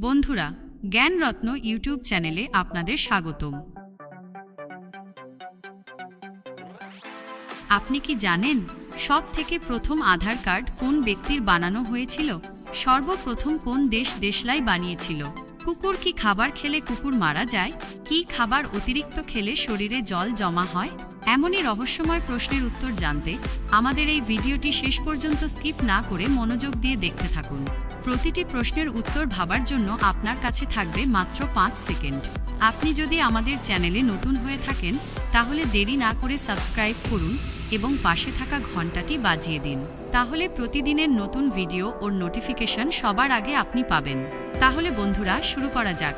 বন্ধুরা, জ্ঞানরত্ন ইউটিউব চ্যানেলে আপনাদের স্বাগতম। আপনি কি জানেন সব থেকে প্রথম আধার কার্ড কোন ব্যক্তির বানানো হয়েছিল? সর্বপ্রথম কোন দেশ দেশলাই বানিয়েছিল? কুকুর কি খাবার খেলে কুকুর মারা যায়? কি খাবার অতিরিক্ত খেলে শরীরে জল জমা হয়? এমনই রহস্যময় প্রশ্নের উত্তর জানতে আমাদের এই ভিডিওটি শেষ পর্যন্ত স্কিপ না করে মনোযোগ দিয়ে দেখতে থাকুন। প্রতিটি প্রশ্নের উত্তর ভাবার জন্য আপনার কাছে থাকবে মাত্র পাঁচ সেকেন্ড। আপনি যদি আমাদের চ্যানেলে নতুন হয়ে থাকেন, তাহলে দেরি না করে সাবস্ক্রাইব করুন এবং পাশে থাকা ঘন্টাটি বাজিয়ে দিন। তাহলে প্রতিদিনের নতুন ভিডিও ও নোটিফিকেশন সবার আগে আপনি পাবেন। তাহলে বন্ধুরা, শুরু করা যাক।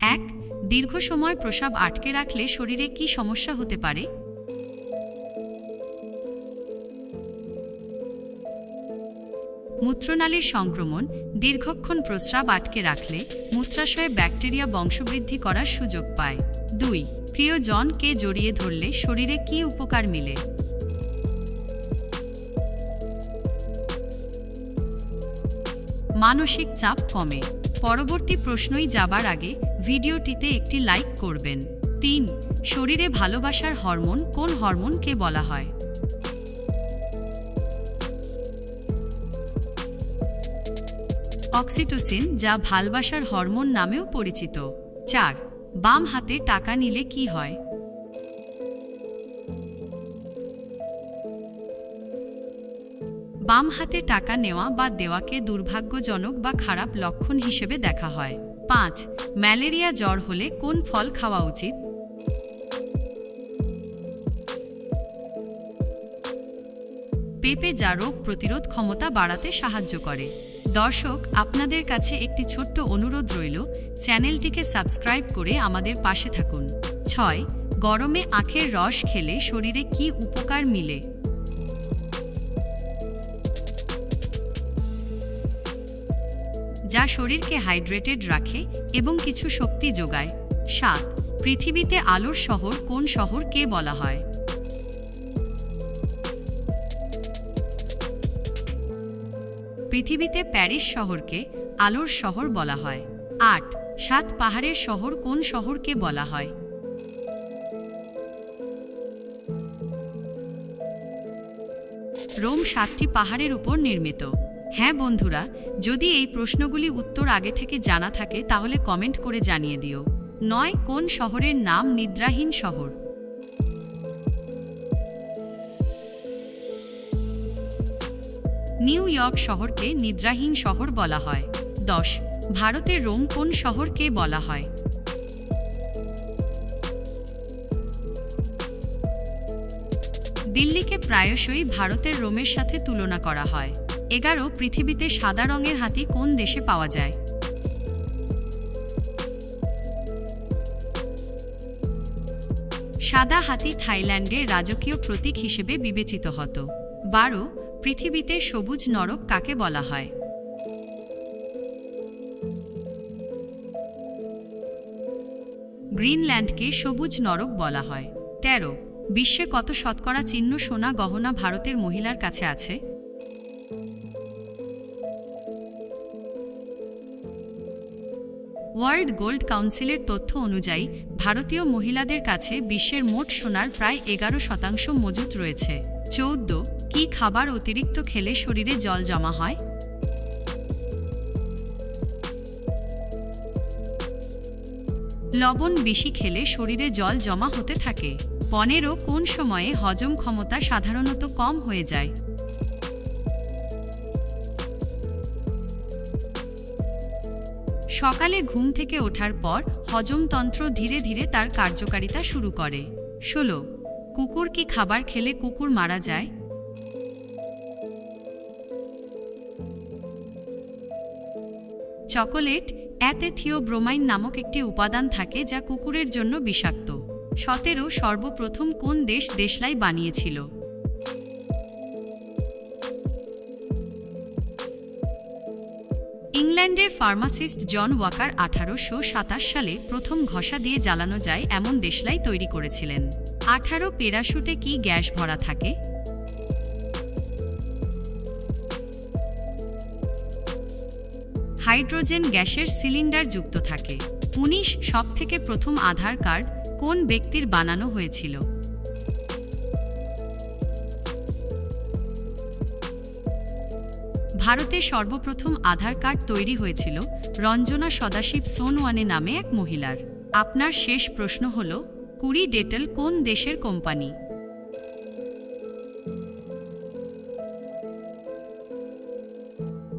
এক, দীর্ঘ সময় প্রসাব আটকে রাখলে শরীরে কি সমস্যা হতে পারে? মূত্রনালীর সংক্রমণ, দীর্ঘক্ষণ প্রস্রাব আটকে রাখলে মূত্রাশয়ে ব্যাকটেরিয়া বংশবৃদ্ধি করার সুযোগ পায়। দুই প্রিয়জনকে জড়িয়ে ধরলে শরীরে কি উপকার মিলে? মানসিক চাপ কমে। পরবর্তী প্রশ্নই যাবার আগে ভিডিওটিতে একটি লাইক করবেন। তিন, শরীরে ভালোবাসার হরমোন কোন হরমোনকে বলা হয়? অক্সিটোসিন, যা ভালবাসার হরমোন নামেও পরিচিত। চার, বাম হাতে টাকা নিলে কি হয়? বাম হাতে টাকা নেওয়া বা দেওয়াকে দুর্ভাগ্যজনক বা খারাপ লক্ষণ হিসেবে দেখা হয়। পাঁচ, ম্যালেরিয়া জ্বর হলে কোন ফল খাওয়া উচিত? পেঁপে যা রোগ প্রতিরোধ ক্ষমতা বাড়াতে সাহায্য করে। দর্শক, আপনাদের কাছে একটি ছোট্ট অনুরোধ রইল, চ্যানেলটিকে সাবস্ক্রাইব করে আমাদের পাশে থাকুন। ছয়, গরমে আখের রস খেলে শরীরে কি উপকার মিলে? যা শরীরকে হাইড্রেটেড রাখে এবং কিছু শক্তি যোগায়। সাত, পৃথিবীতে আলোর শহর কোন শহরকে বলা হয়? পৃথিবীতে প্যারিস শহরকে আলোর শহর বলা হয়। আট, সাত পাহাড়ের শহর কোন শহরকে বলা হয়? রোম সাতটি পাহাড়ের উপর নির্মিত। হ্যাঁ বন্ধুরা, যদি এই প্রশ্নগুলি উত্তর আগে থেকে জানা থাকে তাহলে কমেন্ট করে জানিয়ে দিও। নয়, কোন শহরের নাম নিদ্রাহীন শহর? নিউ ইয়র্ক শহরকে নিদ্রাহীন শহর বলা হয়। দশ, ভারতের রোম কোন শহরকে বলা হয়? দিল্লিকে প্রায়শই ভারতের রোমের সাথে তুলনা করা হয়। এগারো, পৃথিবীতে সাদা রঙের হাতি কোন দেশে পাওয়া যায়? সাদা হাতি থাইল্যান্ডের রাজকীয় প্রতীক হিসেবে বিবেচিত হতো। বারো পৃথিবীতে সবুজ নরক কাকে বলা হয়? গ্রিনল্যান্ডকে সবুজ নরক বলা হয়। তেরো, বিশ্বে কত শতকরা চিহ্ন সোনা গহনা ভারতের মহিলার কাছে আছে? ওয়ার্ল্ড গোল্ড কাউন্সিলের তথ্য অনুযায়ী, ভারতীয় মহিলাদের কাছে বিশ্বের মোট সোনার প্রায় এগারো শতাংশ মজুত রয়েছে। চৌদ্দ, কি খাবার অতিরিক্ত খেলে শরীরে জল জমা হয়? লবণ বেশি খেলে শরীরে জল জমা হতে থাকে। পনেরো, কোন সময়ে হজম ক্ষমতা সাধারণত কম হয়ে যায়? সকালে ঘুম থেকে ওঠার পর হজমতন্ত্র ধীরে ধীরে তার কার্যকারিতা শুরু করে। ষোলো কুকুর কি খাবার খেলে কুকুর মারা যায়? চকোলেট এতে থিওব্রোমাইন নামক একটি উপাদান থাকে যা কুকুরের জন্য বিষাক্ত। সতেরো, সর্বপ্রথম কোন দেশ দেশলাই বানিয়েছিল? ইংল্যান্ডের ফার্মাসিস্ট জন ওয়াকার আঠারোশো সাতাশ সালে প্রথম ঘষা দিয়ে জ্বালানো যায় এমন দেশলাই তৈরি করেছিলেন। আঠারো প্যারাশুটে কি গ্যাস ভরা থাকে? হাইড্রোজেন গ্যাসের সিলিন্ডার যুক্ত থাকে। উনিশ সব থেকে প্রথম আধার কার্ড কোন ব্যক্তির বানানো হয়েছিল? ভারতে সর্বপ্রথম আধার কার্ড তৈরি হয়েছিল রঞ্জনা সদাশিব সোনওয়ানে নামে এক মহিলার। আপনার শেষ প্রশ্ন হল কুড়ি ডেটেল কোন দেশের কোম্পানি?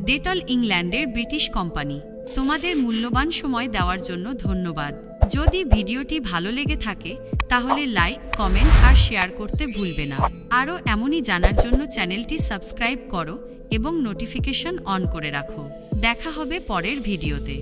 ডেটল ইংল্যান্ডের ব্রিটিশ কোম্পানি। তোমাদের মূল্যবান সময় দেওয়ার জন্য ধন্যবাদ। যদি ভিডিওটি ভালো লেগে থাকে, তাহলে লাইক, কমেন্ট আর শেয়ার করতে ভুলবে না। আরও এমনই জানার জন্য চ্যানেলটি সাবস্ক্রাইব করো এবং নোটিফিকেশন অন করে রাখো। দেখা হবে পরের ভিডিওতে।